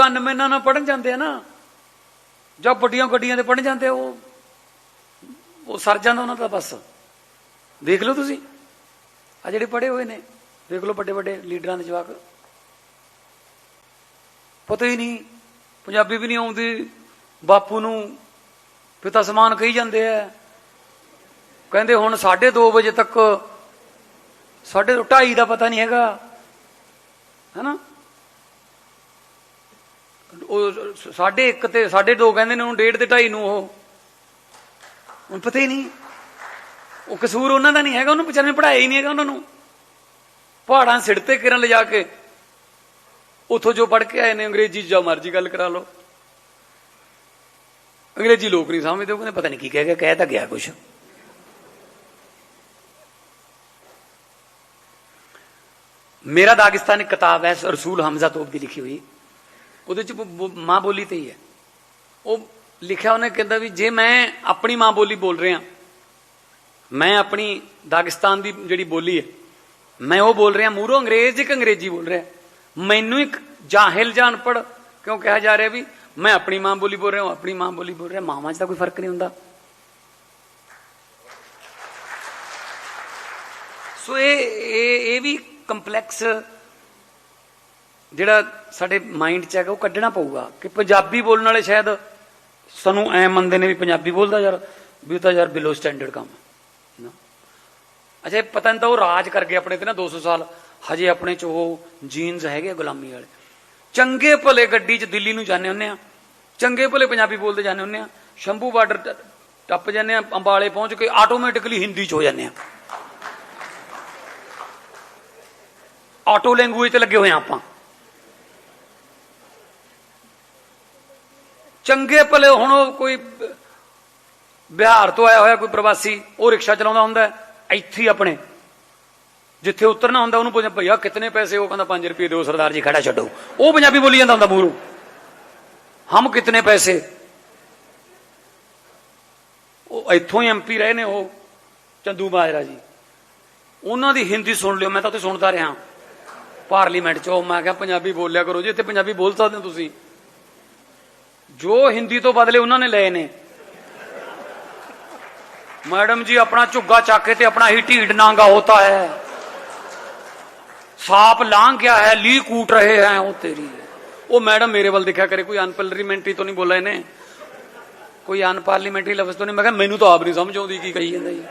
ਕੰਨ ਗਨਮੈਨਾਂ ਨਾਲ ਪੜਨ ਜਾਂਦੇ ਆ ਨਾ, ਜਾਂ ਵੱਡੀਆਂ ਗੱਡੀਆਂ ਤੇ ਪੜਨ ਜਾਂਦੇ ਉਹ ਉਹ ਸਰ ਜਾਂਦਾ ਉਹਨਾਂ ਦਾ ਬਸ। ਦੇਖ ਲਓ ਤੁਸੀਂ। ਆ ਜਿਹੜੇ ਪੜੇ ਹੋਏ ਨੇ, ਦੇਖ ਲਓ ਵੱਡੇ ਵੱਡੇ ਲੀਡਰਾਂ ਦੇ ਜਵਾਕ। ਪਤਾ ਹੀ ਨਹੀਂ, ਪੰਜਾਬੀ ਵੀ ਨਹੀਂ ਆਉਂਦੀ, ਬਾਪੂ ਨੂੰ ਪਿਤਾ ਸਮਾਨ ਕਹੀ ਜਾਂਦੇ ਆ। ਕਹਿੰਦੇ ਹੁਣ 2:30 ਵਜੇ ਤੱਕ ਸਾਡੇ 2:30 ਦਾ ਪਤਾ ਨਹੀਂ ਹੈਗਾ। ਹੈਨਾ? ਉਹ ਸਾਢੇ 1 ਤੇ 2:30 ਕਹਿੰਦੇ ਨੇ, ਉਹਨੂੰ ਡੇਢ ਤੇ 2:30 ਨੂੰ ਉਹ। ਹੁਣ ਪਤਾ ਹੀ ਨਹੀਂ। ਉਹ ਕਸੂਰ ਉਹਨਾਂ ਦਾ ਨਹੀਂ ਹੈਗਾ, ਉਹਨੂੰ ਵਿਚਾਰੇ ਨੇ ਪੜਾਇਆ ਹੀ ਨਹੀਂ ਹੈਗਾ ਉਹਨਾਂ ਨੂੰ। ਪਹਾੜਾਂ ਸਿੜਤੇ ਕਿਰਨ ਲਿਜਾ ਕੇ ਉਥੋਂ ਜੋ ਪੜ ਕੇ ਆਏ ਨੇ, ਅੰਗਰੇਜ਼ੀ ਜਾਂ ਮਰਜ਼ੀ ਗੱਲ ਕਰਾ ਲਓ। ਅੰਗਰੇਜ਼ੀ ਲੋਕ ਨਹੀਂ ਸਮਝਦੇ, ਉਹ ਕਹਿੰਦੇ ਪਤਾ ਨਹੀਂ ਕੀ ਕਹਿ ਗਿਆ, ਕਹਿ ਤਾਂ ਗਿਆ ਕੁਛ। ਮੇਰਾ ਦਾਗਿਸਤਾਨ ਇੱਕ ਕਿਤਾਬ ਹੈ, ਰਸੂਲ ਹਮਜ਼ਾ ਤੋਪ ਦੀ ਲਿਖੀ ਹੋਈ। ਉਹਦੇ ਚ ਬ- ਮਾਂ ਬੋਲੀ ਤੇ ਹੀ ਹੈ। ਉਹ ਲਿਖਿਆ ਉਹਨੇ ਕਹਿੰਦਾ ਵੀ ਜੇ ਮੈਂ ਆਪਣੀ ਮਾਂ ਬੋਲੀ ਬੋਲ ਰਿਹਾ, ਮੈਂ ਆਪਣੀ ਦਾਗਿਸਤਾਨ ਦੀ ਜਿਹੜੀ ਬੋਲੀ ਹੈ, ਮੈਂ ਉਹ ਬੋਲ ਰਿਹਾ ਮੂਰੋਂ ਅੰਗਰੇਜ਼ ਇੱਕ ਅੰਗਰੇਜ਼ੀ ਬੋਲ ਰਿਹਾ। ਮੈਨੂੰ ਇੱਕ ਜਾਹਿਲ ਜਾਂ ਅਨਪੜ ਕਿਉਂ ਕਿਹਾ ਜਾ ਰਿਹਾ ਵੀ ਮੈਂ ਆਪਣੀ ਮਾਂ ਬੋਲੀ ਬੋਲ ਰਿਹਾ ਹਾਂ ਆਪਣੀ ਮਾਂ ਬੋਲੀ ਬੋਲ ਰਿਹਾ, ਮਾਵਾਂ 'ਚ ਤਾਂ ਕੋਈ ਫ਼ਰਕ ਨਹੀਂ ਹੁੰਦਾ। ਸੋ ਇਹ ਇਹ ਇਹ ਵੀ ਕੰਪਲੈਕਸ ਜਿਹੜਾ ਸਾਡੇ ਮਾਈਂਡ 'ਚ ਹੈਗਾ ਉਹ ਕੱਢਣਾ ਪਊਗਾ ਕਿ ਪੰਜਾਬੀ ਬੋਲਣ ਵਾਲੇ ਸ਼ਾਇਦ ਸਾਨੂੰ ਐ ਮੰਨਦੇ ਨੇ ਵੀ ਪੰਜਾਬੀ ਬੋਲਦਾ ਯਾਰ, ਵੀ ਉਹ ਤਾਂ ਯਾਰ ਬਿਲੋ ਸਟੈਂਡਰਡ ਕੰਮ ਹੈ, ਨਾ। ਅੱਛਾ ਪਤਾ ਨਹੀਂ ਤਾਂ ਉਹ ਰਾਜ ਕਰ ਗਏ ਆਪਣੇ ਤੇ ਨਾ 200 ਸਾਲ। ਹਜੇ ਆਪਣੇ 'ਚ ਉਹ ਜੀਨਸ ਹੈਗੇ ਆ ਗੁਲਾਮੀ ਵਾਲੇ। ਚੰਗੇ ਭਲੇ ਗੱਡੀ 'ਚ ਦਿੱਲੀ ਨੂੰ ਜਾਂਦੇ ਹੁੰਨੇ ਆ। ਚੰਗੇ ਭਲੇ ਪੰਜਾਬੀ ਬੋਲਦੇ ਜਾਂਦੇ ਹੁੰਨੇ ਆ। ਸ਼ੰਭੂ ਬਾਰਡਰ ਟੱਪ ਜਾਂਦੇ ਆ, ਅੰਬਾਲੇ ਪਹੁੰਚ ਕੇ ਆਟੋਮੈਟਿਕਲੀ ਹਿੰਦੀ 'ਚ ਹੋ ਜਾਂਦੇ ਆ। ਆਟੋ ਲੈਂਗੁਏਜ ਤੇ ਲੱਗੇ ਹੋਏ ਆ ਆਪਾਂ। ਚੰਗੇ ਭਲੇ ਹੁਣ ਉਹ ਕੋਈ ਬਿਹਾਰ ਤੋਂ ਆਇਆ ਹੋਇਆ ਕੋਈ ਪ੍ਰਵਾਸੀ, ਉਹ ਰਿਕਸ਼ਾ ਚਲਾਉਂਦਾ ਹੁੰਦਾ ਇੱਥੇ ਆਪਣੇ। ਜਿੱਥੇ ਉਤਰਨਾ ਹੁੰਦਾ, ਉਹਨੂੰ ਪੁੱਛਿਆ ਭਈਆ, ਕਿਤਨੇ ਪੈਸੇ? ਉਹ ਕਹਿੰਦਾ 5 ਰੁਪਏ ਦਿਓ, ਸਰਦਾਰ ਜੀ, ਖੜਾ ਛੱਡੋ। ਉਹ ਪੰਜਾਬੀ ਬੋਲੀ ਜਾਂਦਾ ਹੁੰਦਾ ਮੂਰੂ ਹਮ ਕਿਤਨੇ ਪੈਸੇ? ਉਹ ਇੱਥੋਂ ਹੀ ਐਮਪੀ ਰਹੇ ਨੇ, ਉਹ ਚੰਦੂ ਮਾਜਰਾ ਜੀ। ਉਹਨਾਂ ਦੀ ਹਿੰਦੀ ਸੁਣ ਲਿਓ, ਮੈਂ ਤਾਂ ਉੱਥੇ ਸੁਣਦਾ ਰਿਹਾ। ਪਾਰਲੀਮੈਂਟ 'ਚ ਉਹ ਮੈਂ ਕਿਹਾ, ਪੰਜਾਬੀ ਬੋਲਿਆ ਕਰੋ ਜੀ, ਇੱਥੇ ਪੰਜਾਬੀ ਬੋਲ ਸਕਦੇ ਹੋ ਤੁਸੀਂ? ਜੋ ਹਿੰਦੀ ਤੋਂ ਬਦਲੇ ਉਹਨਾਂ ਨੇ ਲਏ ਨੇ। ਮੈਡਮ ਜੀ, ਆਪਣਾ ਝੁੱਗਾ ਚੱਕ ਕੇ ਤੇ ਆਪਣਾ ਹੀ ਢੀਡ ਨਾਂਗਾ ਹੋਤਾ ਹੈ। ਸਾਪ ਲਾਂਘ ਗਿਆ ਹੈ ਲੀ ਕੂਟ ਰਹੇ ਹੈ, ਉਹ ਤੇਰੀ ਉਹ ਮੈਡਮ ਮੇਰੇ ਵੱਲ ਦੇਖਿਆ ਕਰੇ, ਕੋਈ ਅਨਪਾਰਲੀਮੈਂਟਰੀ ਤੋਂ ਨਹੀਂ ਬੋਲਾ ਨੇ ਕੋਈ ਅਨਪਾਰਲੀਮੈਂਟਰੀ ਲਫ਼ਜ਼ ਤੋਂ ਨਹੀਂ, ਮੈਂ ਕਿਹਾ ਮੈਨੂੰ ਤਾਂ ਆਪ ਨਹੀਂ ਸਮਝ ਆਉਂਦੀ ਕੀ ਕਹੀ ਜਾਂਦਾ ਜੀ।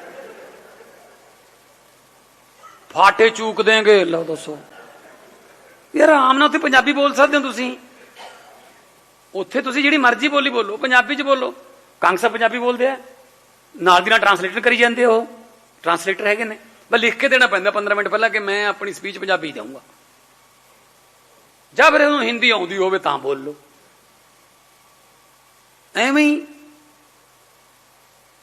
ਫਾਟੇ ਚੂਕ ਦੇਗੇ ਲਓ ਦੱਸੋ। ਯਾਰ ਆਮ ਨਾਲ ਤੇ ਪੰਜਾਬੀ ਬੋਲ ਸਕਦੇ ਹੋ ਤੁਸੀਂ। ਉੱਥੇ ਤੁਸੀਂ ਜਿਹੜੀ ਮਰਜ਼ੀ ਬੋਲੀ ਬੋਲੋ, ਪੰਜਾਬੀ ਚ ਬੋਲੋ। ਕਾਂਗਸਾ ਪੰਜਾਬੀ ਬੋਲਦੇ ਆ। ਨਾਲ ਦੀ ਨਾਲ ਟਰਾਂਸਲੇਟਰ ਕਰੀ ਜਾਂਦੇ ਉਹ। ਟਰਾਂਸਲੇਟਰ ਹੈਗੇ ਨੇ। ਬਸ ਲਿਖ ਕੇ ਦੇਣਾ ਪੈਂਦਾ 15 ਮਿੰਟ ਪਹਿਲਾਂ ਕਿ ਮੈਂ ਆਪਣੀ ਸਪੀਚ ਪੰਜਾਬੀ ਦਊਂਗਾ। ਜਾਂ ਫਿਰ ਉਹਨੂੰ ਹਿੰਦੀ ਆਉਂਦੀ ਹੋਵੇ ਤਾਂ ਬੋਲ। ਲਓ ਐਵੇਂ ਹੀ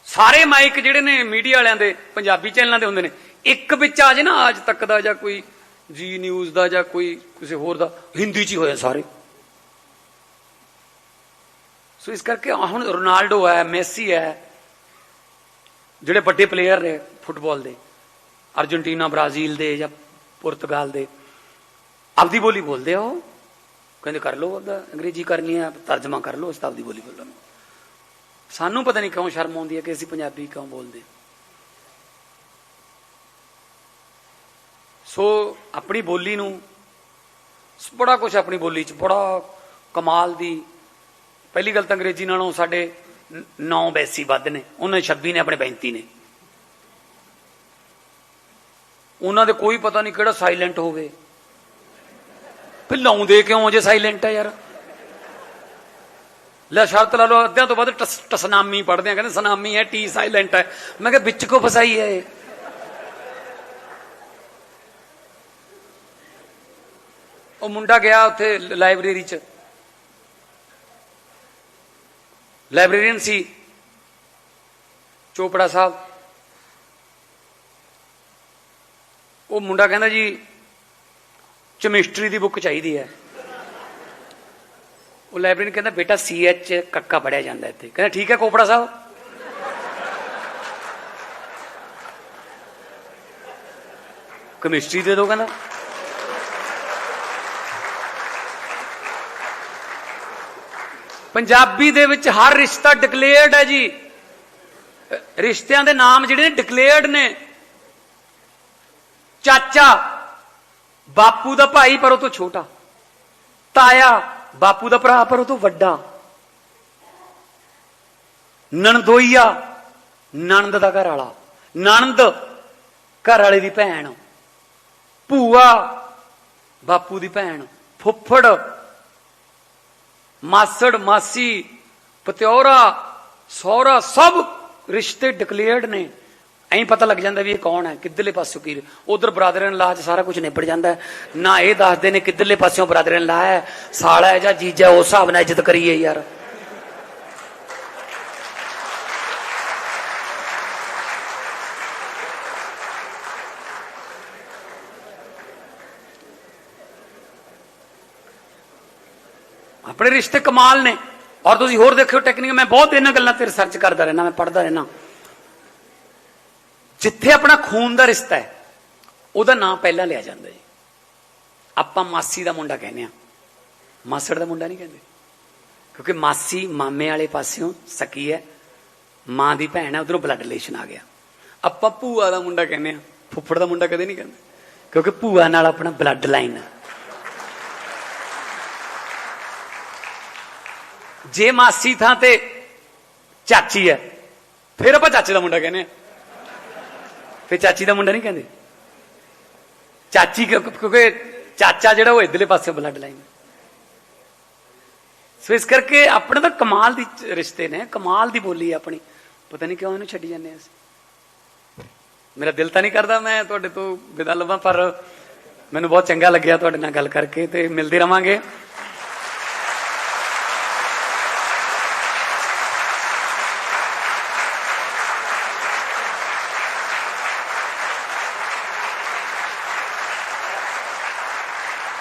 ਸਾਰੇ ਮਾਈਕ ਜਿਹੜੇ ਨੇ ਮੀਡੀਆ ਵਾਲਿਆਂ ਦੇ, ਪੰਜਾਬੀ ਚੈਨਲਾਂ ਦੇ ਹੁੰਦੇ ਨੇ, ਇੱਕ ਵਿੱਚ ਆ ਜੇ ਨਾ, ਅੱਜ ਤੱਕ ਦਾ ਜਾਂ ਕੋਈ ਜੀ ਨਿਊਜ਼ ਦਾ ਜਾਂ ਕੋਈ ਕਿਸੇ ਹੋਰ ਦਾ, ਹਿੰਦੀ ਚ ਹੀ ਹੋਇਆ ਸਾਰੇ। ਸੋ ਇਸ ਕਰਕੇ ਹੁਣ ਰੋਨਾਲਡੋ ਹੈ, ਮੈਸੀ ਹੈ, ਜਿਹੜੇ ਵੱਡੇ ਪਲੇਅਰ ਨੇ ਫੁੱਟਬਾਲ ਦੇ, ਅਰਜਨਟੀਨਾ, ਬ੍ਰਾਜ਼ੀਲ ਦੇ ਜਾਂ ਪੁਰਤਗਾਲ ਦੇ, ਆਪਦੀ ਬੋਲੀ ਬੋਲਦੇ ਆ ਉਹ। ਕਹਿੰਦੇ ਕਰ ਲਓ ਉਹਦਾ ਅੰਗਰੇਜ਼ੀ ਕਰਨੀ ਹੈ, ਤਰਜਮਾ ਕਰ ਲਓ ਉਸ ਆਪਦੀ ਬੋਲੀ ਬੋਲਣ ਸਾਨੂੰ ਪਤਾ ਨਹੀਂ ਕਿਉਂ ਸ਼ਰਮ ਆਉਂਦੀ ਹੈ ਕਿ ਅਸੀਂ ਪੰਜਾਬੀ ਕਿਉਂ ਬੋਲਦੇ। ਸੋ ਆਪਣੀ ਬੋਲੀ ਨੂੰ, ਬੜਾ ਕੁਝ ਆਪਣੀ ਬੋਲੀ 'ਚ, ਬੜਾ ਕਮਾਲ ਦੀ ਪਹਿਲੀ ਗੱਲ ਤਾਂ ਅੰਗਰੇਜ਼ੀ ਨਾਲੋਂ ਸਾਡੇ 9 ਬੈਸੀ ਵੱਧ ਨੇ। ਉਹਨਾਂ ਦੇ 26 ਨੇ, ਆਪਣੇ 35 ਨੇ। ਉਹਨਾਂ ਦੇ ਕੋਈ ਪਤਾ ਨਹੀਂ ਕਿਹੜਾ ਸਾਇਲੈਂਟ ਹੋਵੇ। ਫਿਰ ਲਾਉਂਦੇ ਕਿਉਂ ਜੇ ਸਾਇਲੈਂਟ ਹੈ ਯਾਰ? ਲੈ ਸ਼ਰਤ ਲਾ ਲਓ, ਅੱਧਿਆਂ ਤੋਂ ਵੱਧ ਟਸ- ਟਸਨਾਮੀ ਪੜਦੇ ਆ, ਕਹਿੰਦੇ ਸਨਾਮੀ ਹੈ, ਟੀ ਸਾਇਲੈਂਟ ਹੈ। ਮੈਂ ਕਿਹਾ, ਵਿੱਚ ਕੋ ਫਸਾਈ ਹੈ ਇਹ? ਉਹ ਮੁੰਡਾ ਗਿਆ ਉੱਥੇ ਲਾਇਬ੍ਰੇਰੀ 'ਚ। ਲਾਇਬ੍ਰੇਰੀਅਨ ਸੀ, ਚੋਪੜਾ ਸਾਹਿਬ। ਉਹ ਮੁੰਡਾ ਕਹਿੰਦਾ ਜੀ ਕੈਮਿਸਟਰੀ ਦੀ ਬੁੱਕ ਚਾਹੀਦੀ ਹੈ। ਉਹ ਲਾਇਬ੍ਰੇਰੀਅਨ ਕਹਿੰਦਾ, ਬੇਟਾ ਸੀ ਐਚ ਕੱਕਾ ਪੜਿਆ ਜਾਂਦਾ ਇੱਥੇ। ਕਹਿੰਦਾ, ਠੀਕ ਹੈ ਕੋਪੜਾ ਸਾਹਿਬ। ਕੈਮਿਸਟਰੀ ਦੇ ਦੋ ਕਹਿੰਦਾ। ਪੰਜਾਬੀ ਦੇ ਵਿੱਚ ਹਰ ਰਿਸ਼ਤਾ ਡਿਕਲੇਅਰਡ ਹੈ ਜੀ। ਰਿਸ਼ਤਿਆਂ ਦੇ ਨਾਮ ਜਿਹੜੇ ਨੇ ਡਿਕਲੇਅਰਡ ਨੇ। ਚਾਚਾ, ਬਾਪੂ ਦਾ ਭਾਈ ਪਰ ਉਹ ਤੋਂ ਛੋਟਾ। ਤਾਇਆ, ਬਾਪੂ ਦਾ ਭਰਾ ਪਰ ਉਹ ਤੋਂ ਵੱਡਾ। ਨਣਦੋਈਆ, ਨਣਦ ਦਾ ਘਰ ਵਾਲਾ ਨਣਦ ਘਰ ਵਾਲੇ ਦੀ ਭੈਣ। ਭੂਆ, ਬਾਪੂ ਦੀ ਭੈਣ। ਫੁੱਫੜ ਮਾਸੜ, ਮਾਸੀ, ਪਤਿਓਰਾ, ਸਹੁਰਾ, ਸਭ ਰਿਸ਼ਤੇ ਡਿਕਲੇਅਰਡ ਨੇ। ਐਂ ਪਤਾ ਲੱਗ ਜਾਂਦਾ ਵੀ ਇਹ ਕੌਣ ਹੈ, ਕਿੱਧਰਲੇ ਪਾਸੋਂ ਕੀ ਉਧਰ ਬਰਾਦਰਨ ਲਾ ਚ ਸਾਰਾ ਕੁਝ ਨਿਬੜ ਜਾਂਦਾ ਹੈ। ਨਾ ਇਹ ਦੱਸਦੇ ਨੇ ਕਿੱਧਰਲੇ ਪਾਸਿਓਂ ਬਰਾਦਰਨ ਲਾ ਹੈ। ਸਾਲਾ ਹੈ ਜਾਂ ਜੀਜਾ, ਉਸ ਹਿਸਾਬ ਨਾਲ ਇੱਜ਼ਤ ਕਰੀਏ ਯਾਰ। ਆਪਣੇ ਰਿਸ਼ਤੇ ਕਮਾਲ ਨੇ। ਔਰ ਤੁਸੀਂ ਹੋਰ ਦੇਖਿਓ ਟੈਕਨੀਕ ਮੈਂ ਬਹੁਤ ਇਹਨਾਂ ਗੱਲਾਂ ਤੇ ਰਿਸਰਚ ਕਰਦਾ ਰਹਿਣਾ ਮੈਂ ਪੜ੍ਹਦਾ ਰਹਿਣਾ ਜਿੱਥੇ ਆਪਣਾ ਖੂਨ ਦਾ ਰਿਸ਼ਤਾ ਹੈ, ਉਹਦਾ ਨਾਂ ਪਹਿਲਾਂ ਲਿਆ ਜਾਂਦਾ ਜੀ। ਆਪਾਂ ਮਾਸੀ ਦਾ ਮੁੰਡਾ ਕਹਿੰਦੇ ਆ ਮਾਸੜ ਦਾ ਮੁੰਡਾ ਨਹੀਂ ਕਹਿੰਦੇ। ਕਿਉਂਕਿ ਮਾਸੀ ਮਾਮੇ ਵਾਲੇ ਪਾਸਿਓਂ ਸਕੀ ਹੈ, ਮਾਂ ਦੀ ਭੈਣ ਹੈ, ਉਧਰੋਂ ਬਲੱਡ ਰਿਲੇਸ਼ਨ ਆ ਗਿਆ। ਆਪਾਂ ਭੂਆ ਦਾ ਮੁੰਡਾ ਕਹਿੰਦੇ ਆ ਫੁੱਫੜ ਦਾ ਮੁੰਡਾ ਕਦੇ ਨਹੀਂ ਕਹਿੰਦੇ। ਕਿਉਂਕਿ ਭੂਆ ਨਾਲ ਆਪਣਾ ਬਲੱਡ ਲਾਈਨ ਹੈ। ਜੇ ਮਾਸੀ ਥਾਂ ਤੇ ਚਾਚੀ ਹੈ, ਫਿਰ ਆਪਾਂ ਚਾਚੇ ਦਾ ਮੁੰਡਾ ਕਹਿੰਦੇ ਆ ਫਿਰ ਚਾਚੀ ਦਾ ਮੁੰਡਾ ਨਹੀਂ ਕਹਿੰਦੇ। ਚਾਚੀ ਕਿਉਂ- ਕਿਉਂਕਿ ਚਾਚਾ ਜਿਹੜਾ ਉਹ ਇਧਰਲੇ ਪਾਸੇ ਬਲੱਡ ਲਾਈਨ ਸੋ ਇਸ ਕਰਕੇ ਆਪਣੇ ਤਾਂ ਕਮਾਲ ਦੀ ਰਿਸ਼ਤੇ ਨੇ, ਕਮਾਲ ਦੀ ਬੋਲੀ ਹੈ ਆਪਣੀ। ਪਤਾ ਨਹੀਂ ਕਿਉਂ ਇਹਨੂੰ ਛੱਡੀ ਜਾਂਦੇ ਹਾਂ ਅਸੀਂ। ਮੇਰਾ ਦਿਲ ਤਾਂ ਨਹੀਂ ਕਰਦਾ ਮੈਂ ਤੁਹਾਡੇ ਤੋਂ ਵਿਦਾ ਲਵਾਂ, ਪਰ ਮੈਨੂੰ ਬਹੁਤ ਚੰਗਾ ਲੱਗਿਆ ਤੁਹਾਡੇ ਨਾਲ ਗੱਲ ਕਰਕੇ ਤੇ ਮਿਲਦੇ ਰਵਾਂਗੇ।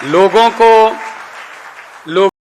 लोगों को लोग